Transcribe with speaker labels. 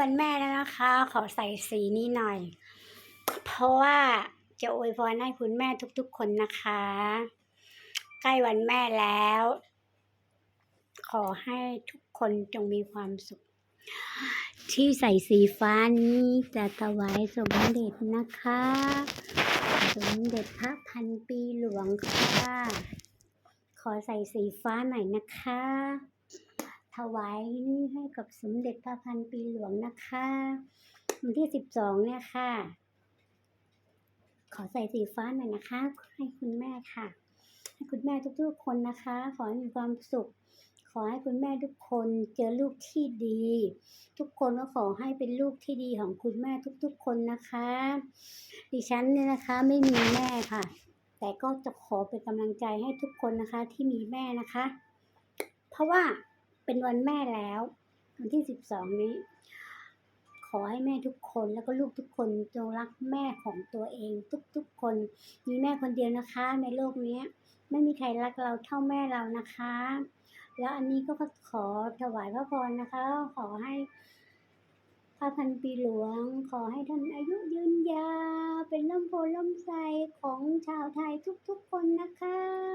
Speaker 1: วันแม่แล้วนะคะ ขอใส่สีนี้หน่อย เพราะว่าจะอวยพรให้คุณแม่ทุกๆคนนะคะ ใกล้วันแม่แล้ว ขอให้ทุกคนจงมีความสุข ที่ใส่สีฟ้านี้จะถวายสมเด็จนะคะ สมเด็จพระพันปีหลวงค่ะ ขอใส่สีฟ้าหน่อยนะคะ ถวายนี่ให้กับสมเด็จพระพันปีหลวงนะคะวันที่สิบสองเนี่ยค่ะ ขอใส่สีฟ้าหน่อยนะคะ ให้คุณแม่ค่ะ ให้คุณแม่ทุกๆคนนะคะ ขอให้มีความสุข ขอให้คุณแม่ทุกคนเจอลูกที่ดี ทุกคนก็ขอให้เป็นลูกที่ดีของคุณแม่ทุกๆคนนะคะ ดิฉันเนี่ยนะคะไม่มีแม่ค่ะ แต่ก็จะขอเป็นกำลังใจให้ทุกคนนะคะที่มีแม่นะคะ เพราะว่า เป็นวันแม่แล้ววันที่สิบสองนี้ ขอให้แม่ทุกคนแล้วก็ลูกทุกคนจงรักแม่ของตัวเอง ทุกๆคนมีแม่คนเดียวนะคะ ในโลกนี้ไม่มีใครรักเราเท่าแม่เรานะคะ แล้วอันนี้ก็ขอถวายพระพรนะคะ ขอให้พระพันปีหลวง ขอให้ท่านอายุยืนยาวเป็นล่มโพล่มไทรของชาวไทยทุกๆคนนะคะ